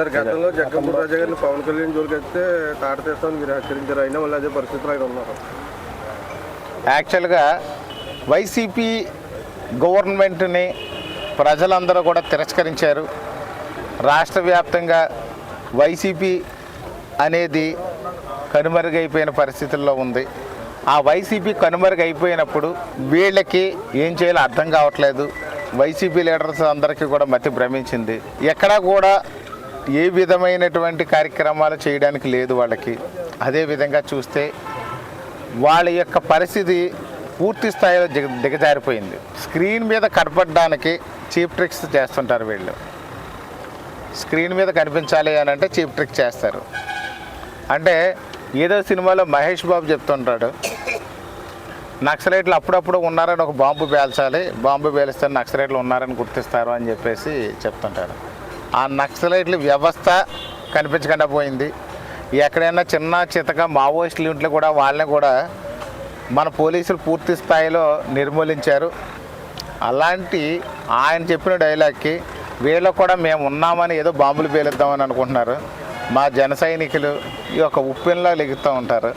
Sir గతంలో జగ్గంపూడి రాజా గారిని పవన్ కళ్యాణ్ జోలికి వస్తే తాట తీస్తామని మీరు హెచ్చరించారు అయినా మళ్ళీ అదే పరిస్థితిలో ఆయన ఉన్నారు. యాక్చువల్గా వైసీపీ గవర్నమెంట్ని ప్రజలందరూ కూడా తిరస్కరించారు. రాష్ట్ర వ్యాప్తంగా వైసీపీ అనేది కనుమరుగైపోయిన పరిస్థితుల్లో ఉంది. ఆ వైసీపీ కనుమరుగైపోయినప్పుడు వీళ్ళకి ఏం చేయాలో అర్థం కావట్లేదు. వైసీపీ లీడర్స్ అందరికీ కూడా మతి భ్రమించింది. ఎక్కడా కూడా ఏ విధమైనటువంటి కార్యక్రమాలు చేయడానికి లేదు వాళ్ళకి. అదే విధంగా చూస్తే వాళ్ళ యొక్క పరిస్థితి పూర్తి స్థాయిలో దిగ దిగజారిపోయింది. స్క్రీన్ మీద కనపడడానికి చీప్ ట్రిక్స్ చేస్తుంటారు వీళ్ళు. స్క్రీన్ మీద కనిపించాలి అని అంటే చీప్ ట్రిక్ చేస్తారు. అంటే ఏదో సినిమాలో మహేష్ బాబు చెప్తుంటాడు నక్సలైట్లు అప్పుడప్పుడు ఉన్నారని ఒక బాంబు పేల్చాలి బాంబు పేలిస్తే నక్సలైట్లు ఉన్నారని గుర్తిస్తారు అని చెప్పేసి చెప్తుంటారు ఆ నక్సలైట్ల వ్యవస్థ కనిపించకుండా పోయింది. ఎక్కడైనా చిన్న చితక మావోయిస్టులు ఇంట్లో కూడా వాళ్ళని కూడా మన పోలీసులు పూర్తి స్థాయిలో నిర్మూలించారు. అలాంటి ఆయన చెప్పిన డైలాగ్కి వీళ్ళు కూడా మేము ఉన్నామని ఏదో బాంబులు పేలుద్దామని అనుకుంటున్నారు. మా జన సైనికులు ఈ యొక్క ఉప్పెన్లా లెగుతూ ఉంటారు.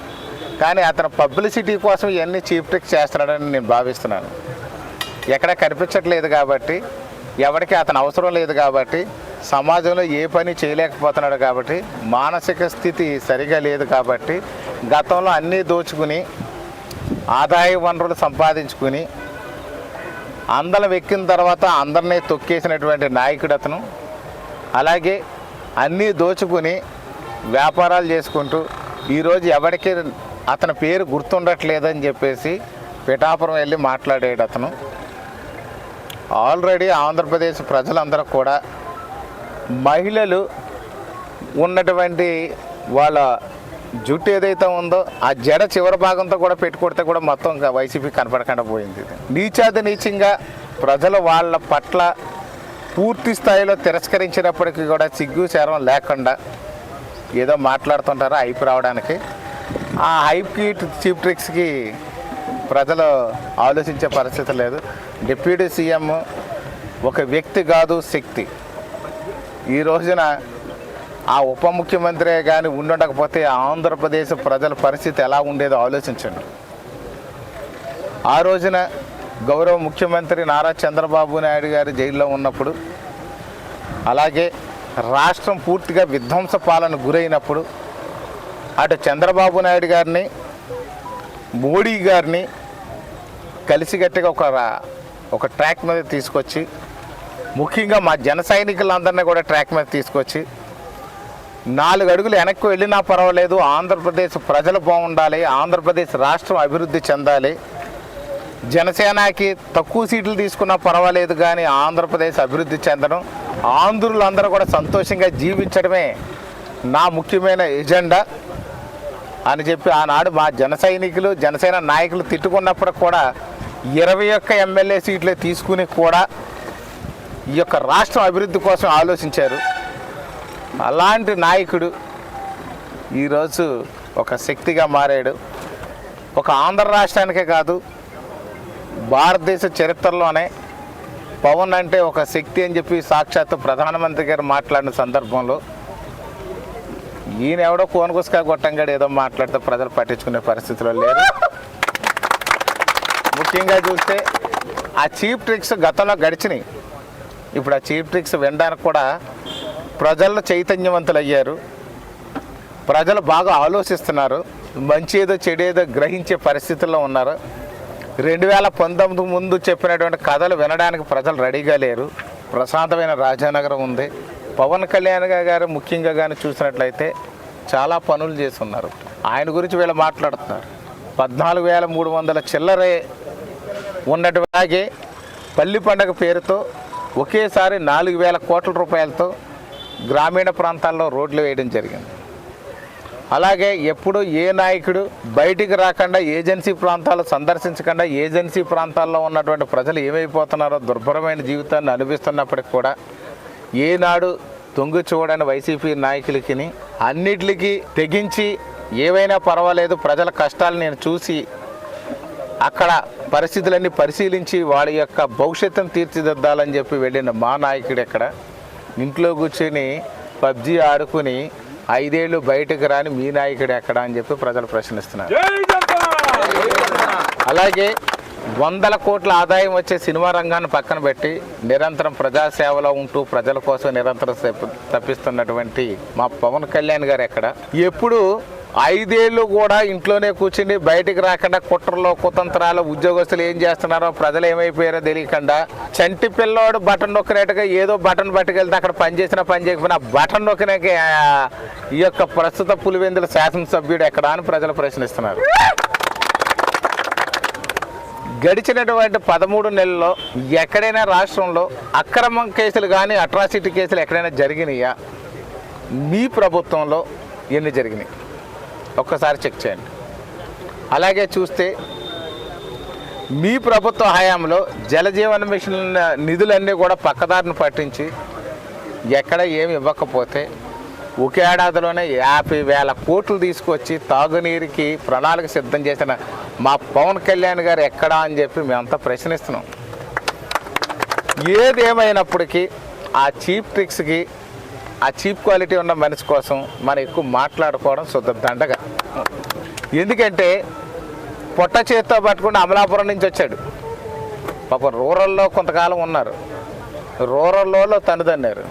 కానీ అతను పబ్లిసిటీ కోసం ఇవన్నీ చీప్ ట్రిక్ చేస్తున్నాడని నేను భావిస్తున్నాను. ఎక్కడ కనిపించట్లేదు కాబట్టి ఎవరికి అతను అవసరం లేదు కాబట్టి సమాజంలో ఏ పని చేయలేకపోతున్నాడు కాబట్టి మానసిక స్థితి సరిగా లేదు కాబట్టి గతంలో అన్నీ దోచుకుని ఆదాయ వనరులు సంపాదించుకుని అందరం ఎక్కిన తర్వాత అందరినీ తొక్కేసినటువంటి నాయకుడు అతను. అలాగే అన్నీ దోచుకుని వ్యాపారాలు చేసుకుంటూ ఈరోజు ఎవరికి అతని పేరు గుర్తుండట్లేదని చెప్పేసి పిఠాపురం వెళ్ళి మాట్లాడాడు అతను. ఆల్రెడీ ఆంధ్రప్రదేశ్ ప్రజలందరూ కూడా మహిళలు ఉన్నటువంటి వాళ్ళ జుట్టు ఏదైతే ఉందో ఆ జడ చివరి భాగంతో కూడా పెట్టుకొడితే కూడా మొత్తం ఇంకా వైసీపీ కనపడకుండా పోయింది నీచాది నీచంగా ప్రజలు వాళ్ళ పట్ల పూర్తి స్థాయిలో తిరస్కరించినప్పటికీ కూడా సిగ్గు శరం లేకుండా ఏదో మాట్లాడుతుంటారో హైప్ రావడానికి. ఆ హైప్కి చీప్ ట్రిక్స్కి ప్రజలు ఆలోచించే పరిస్థితి లేదు. డిప్యూటీ సీఎం ఒక వ్యక్తి కాదు శక్తి. ఈ రోజున ఆ ఉప ముఖ్యమంత్రి కానీ ఉండకపోతే ఆంధ్రప్రదేశ్ ప్రజల పరిస్థితి ఎలా ఉండేదో ఆలోచించండి. ఆ రోజున గౌరవ ముఖ్యమంత్రి నారా చంద్రబాబు నాయుడు గారు జైల్లో ఉన్నప్పుడు అలాగే రాష్ట్రం పూర్తిగా విధ్వంస పాలన గురైనప్పుడు అటు చంద్రబాబు నాయుడు గారిని మోడీ గారిని కలిసిగట్టిగా ఒక రా- ఒక ట్రాక్ మీద తీసుకొచ్చి ముఖ్యంగా మా జన సైనికులందరినీ కూడా ట్రాక్ మీద తీసుకొచ్చి నాలుగు అడుగులు వెనక్కి వెళ్ళినా పర్వాలేదు ఆంధ్రప్రదేశ్ ప్రజలు బాగుండాలి ఆంధ్రప్రదేశ్ రాష్ట్రం అభివృద్ధి చెందాలి. జనసేనకి తక్కువ సీట్లు తీసుకున్నా పర్వాలేదు కానీ ఆంధ్రప్రదేశ్ అభివృద్ధి చెందడం ఆంధ్రులందరూ కూడా సంతోషంగా జీవించడమే నా ముఖ్యమైన ఎజెండా అని చెప్పి ఆనాడు మా జన సైనికులు జనసేన నాయకులు తిట్టుకున్నప్పుడు కూడా ఇరవై ఒక్క ఎమ్మెల్యే సీట్లే తీసుకుని కూడా ఈ యొక్క రాష్ట్రం అభివృద్ధి కోసం ఆలోచించారు. అలాంటి నాయకుడు ఈరోజు ఒక శక్తిగా మారాడు. ఒక ఆంధ్ర రాష్ట్రానికే కాదు భారతదేశ చరిత్రలోనే పవన్ అంటే ఒక శక్తి అని చెప్పి సాక్షాత్తు ప్రధానమంత్రి గారు మాట్లాడిన సందర్భంలో ఈయన ఎవడో కోనకుసుకాయ గొట్టంగాడు ఏదో మాట్లాడితే ప్రజలు పట్టించుకునే పరిస్థితిలో లేరు. ముఖ్యంగా చూస్తే ఆ చీప్ ట్రిక్స్ గతంలో గడిచినాయి. ఇప్పుడు ఆ చీప్ ట్రిక్స్ వినడానికి కూడా ప్రజల్లో చైతన్యవంతులు అయ్యారు ప్రజలు బాగా ఆలోచిస్తున్నారు. మంచి ఏదో చెడు ఏదో గ్రహించే పరిస్థితుల్లో ఉన్నారు. రెండు వేల పంతొమ్మిది ముందు చెప్పినటువంటి కథలు వినడానికి ప్రజలు రెడీగా లేరు. ప్రశాంతమైన రాజానగరం ఉంది. పవన్ కళ్యాణ్ గారు ముఖ్యంగా కానీ చూసినట్లయితే చాలా పనులు చేస్తున్నారు. ఆయన గురించి వీళ్ళు మాట్లాడుతున్నారు. పద్నాలుగు వేల మూడు వందల చిల్లరే ఉన్నటువంటి పల్లి పండగ పేరుతో ఒకేసారి నాలుగు వేల కోట్ల రూపాయలతో గ్రామీణ ప్రాంతాల్లో రోడ్లు వేయడం జరిగింది. అలాగే ఎప్పుడు ఏ నాయకుడు బయటికి రాకుండా ఏజెన్సీ ప్రాంతాలు సందర్శించకుండా ఏజెన్సీ ప్రాంతాల్లో ఉన్నటువంటి ప్రజలు ఏమైపోతున్నారో దుర్భరమైన జీవితాన్ని అనుభవిస్తున్నప్పటికి కూడా ఏనాడు తొంగి చూడని వైసీపీ నాయకులకి అన్నిటికీ తెగించి ఏవైనా పర్వాలేదు ప్రజల కష్టాలు నేను చూసి అక్కడ పరిస్థితులన్నీ పరిశీలించి వాడి యొక్క భవిష్యత్తును తీర్చిదిద్దాలని చెప్పి వెళ్ళిన మా నాయకుడు ఇక్కడ. ఇంట్లో కూర్చొని పబ్జి ఆడుకుని ఐదేళ్ళు బయటకు రాని మీ నాయకుడు ఎక్కడ అని చెప్పి ప్రజలు ప్రశ్నిస్తున్నారు. అలాగే వందల కోట్ల ఆదాయం వచ్చే సినిమా రంగాన్ని పక్కన పెట్టి నిరంతరం ప్రజాసేవలో ఉంటూ ప్రజల కోసం నిరంతరం తప్పి- తప్పిస్తున్నటువంటి మా పవన్ కళ్యాణ్ గారు ఎక్కడ? ఎప్పుడు ఐదేళ్ళు కూడా ఇంట్లోనే కూర్చుని బయటికి రాకుండా కుట్రలో కుతంత్రాలు ఉద్యోగస్తులు ఏం చేస్తున్నారో ప్రజలు ఏమైపోయారో తెలియకుండా చంటి పిల్లోడు బటన్ నొక్కినట్టుగా ఏదో బటన్ పట్టుకెళ్తే అక్కడ పనిచేసిన పని చేయకపోయినా బటన్ నొక్కినాక ఈ యొక్క ప్రస్తుత పులివెందుల శాసనసభ్యుడు ఎక్కడ అని ప్రజలు ప్రశ్నిస్తున్నారు. గడిచినటువంటి పదమూడు నెలల్లో ఎక్కడైనా రాష్ట్రంలో అక్రమం కేసులు కానీ అట్రాసిటీ కేసులు ఎక్కడైనా జరిగినాయా? మీ ప్రభుత్వంలో ఎన్ని జరిగినాయి? ఒక్కసారి చెక్ చేయండి. అలాగే చూస్తే మీ ప్రభుత్వ హయాంలో జలజీవన మిషన్ నిధులన్నీ కూడా పక్కదారిని పట్టించి ఎక్కడ ఏమి ఇవ్వకపోతే ఒక ఏడాదిలోనే యాభై వేల కోట్లు తీసుకొచ్చి తాగునీరుకి ప్రణాళిక సిద్ధం చేసిన మా పవన్ కళ్యాణ్ గారు ఎక్కడా అని చెప్పి మేమంతా ప్రశ్నిస్తున్నాం. ఏది ఏమైనప్పటికీ ఆ చీప్ ట్రిక్స్కి ఆ చీప్ క్వాలిటీ ఉన్న మనిషి కోసం మనం ఎక్కువ మాట్లాడుకోవడం శుద్ధ దండగా. ఎందుకంటే పొట్ట చేత్తో పట్టుకుని అమలాపురం నుంచి వచ్చాడు. పాప రూరల్లో కొంతకాలం ఉన్నారు. రూరల్లో తనుదన్నారు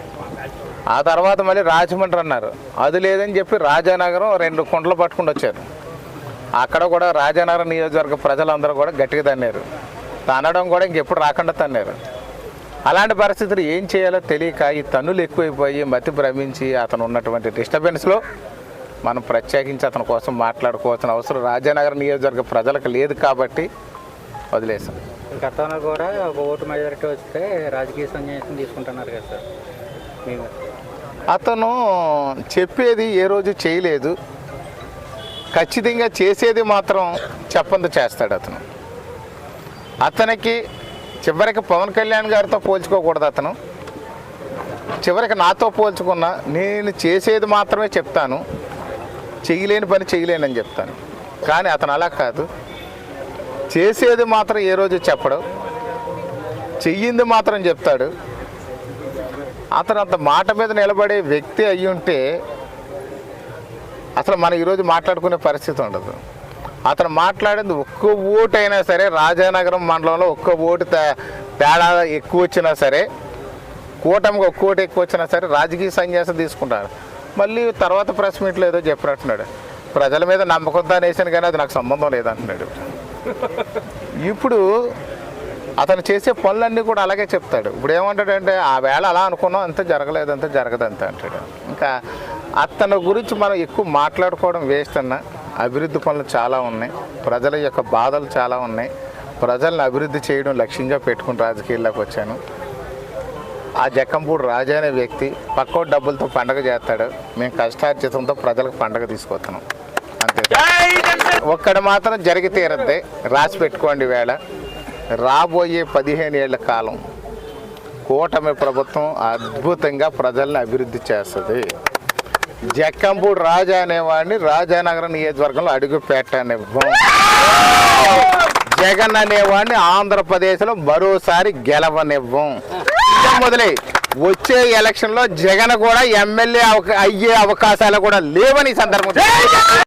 ఆ తర్వాత మళ్ళీ రాజమండ్రి అన్నారు. అది లేదని చెప్పి రాజానగరం రెండు కుండలు పట్టుకుని వచ్చారు. అక్కడ కూడా రాజానగరం నియోజకవర్గ ప్రజలందరూ కూడా గట్టిగా తన్నారు. తనడం కూడా ఇంకెప్పుడు రాకుండా తన్నారు. అలాంటి పరిస్థితులు ఏం చేయాలో తెలియక ఈ తన్నులు ఎక్కువైపోయి మతి భ్రమించి అతను ఉన్నటువంటి డిస్టర్బెన్స్లో మనం ప్రత్యేకించి అతని కోసం మాట్లాడుకోవాల్సిన అవసరం రాజానగరం నియోజకవర్గ ప్రజలకు లేదు కాబట్టి వదిలేసాం గతంలో కూడా ఒక ఓటు మెజారిటీ వస్తే రాజకీయ సన్యాసం తీసుకుంటున్నారు కదా సార్. మేము అతను చెప్పేది ఏ రోజు చేయలేదు. ఖచ్చితంగా చేసేది మాత్రం చెప్పంది చేస్తాడు అతను. అతనికి చివరికి పవన్ కళ్యాణ్ గారితో పోల్చుకోకూడదు అతను. చివరికి నాతో పోల్చుకున్నా నేను చేసేది మాత్రమే చెప్తాను. చేయలేని పని చేయలేనని చెప్తాను. కానీ అతను అలా కాదు. చేసేది మాత్రం ఏ రోజు చెప్పడు. చెయ్యింది మాత్రం చెప్తాడు. అతను అంత మాట మీద నిలబడే వ్యక్తి అయ్యుంటే ఉంటే అసలు మనం ఈరోజు మాట్లాడుకునే పరిస్థితి ఉండదు. అతను మాట్లాడింది ఒక్క ఓటు అయినా సరే రాజానగరం మండలంలో ఒక్క ఓటు తేడా ఎక్కువ వచ్చినా సరే కూటమికి ఒక్క ఓటు ఎక్కువ వచ్చినా సరే రాజకీయ సన్యాసం తీసుకుంటారు మళ్ళీ తర్వాత ప్రెస్ మీట్లో ఏదో చెప్పినట్టున్నాడు. ప్రజల మీద నమ్మకంతో అనేసాను కానీ అది నాకు సంబంధం లేదంటున్నాడు. ఇప్పుడు అతను చేసే పనులన్నీ కూడా అలాగే చెప్తాడు. ఇప్పుడు ఏమంటాడంటే ఆ వేళ అలా అనుకున్నాం అంత జరగలేదు అంత జరగదంత అంటాడు. ఇంకా అతని గురించి మనం ఎక్కువ మాట్లాడుకోవడం వేస్ట్ అన్నా అభివృద్ధి పనులు చాలా ఉన్నాయి. ప్రజల యొక్క బాధలు చాలా ఉన్నాయి. ప్రజలను అభివృద్ధి చేయడం లక్ష్యంగా పెట్టుకుని రాజకీయాల్లోకి వచ్చాను. ఆ జక్కంపూడి రాజా అనే వ్యక్తి పక్కో డబ్బులతో పండగ చేస్తాడు. మేము కష్టార్జితంతో ప్రజలకు పండగ తీసుకొస్తున్నాం అంతే. ఒక్కడ మాత్రం జరిగి తీరద్దే. రాసి పెట్టుకోండి వేళ. రాబోయే పదిహేను ఏళ్ళ కాలం కూటమి ప్రభుత్వం అద్భుతంగా ప్రజల్ని అభివృద్ధి చేస్తుంది. జక్కంపూడి రాజా అనేవాడిని రాజానగరం నియోజకవర్గంలో అడుగు పెట్టనివ్వం జగన్ అనేవాడిని ఆంధ్రప్రదేశ్లో మరోసారి గెలవనివ్వం. మొదలై వచ్చే ఎలక్షన్లో జగన్ కూడా ఎమ్మెల్యే అయ్యే అవకాశాలు కూడా లేవని ఈ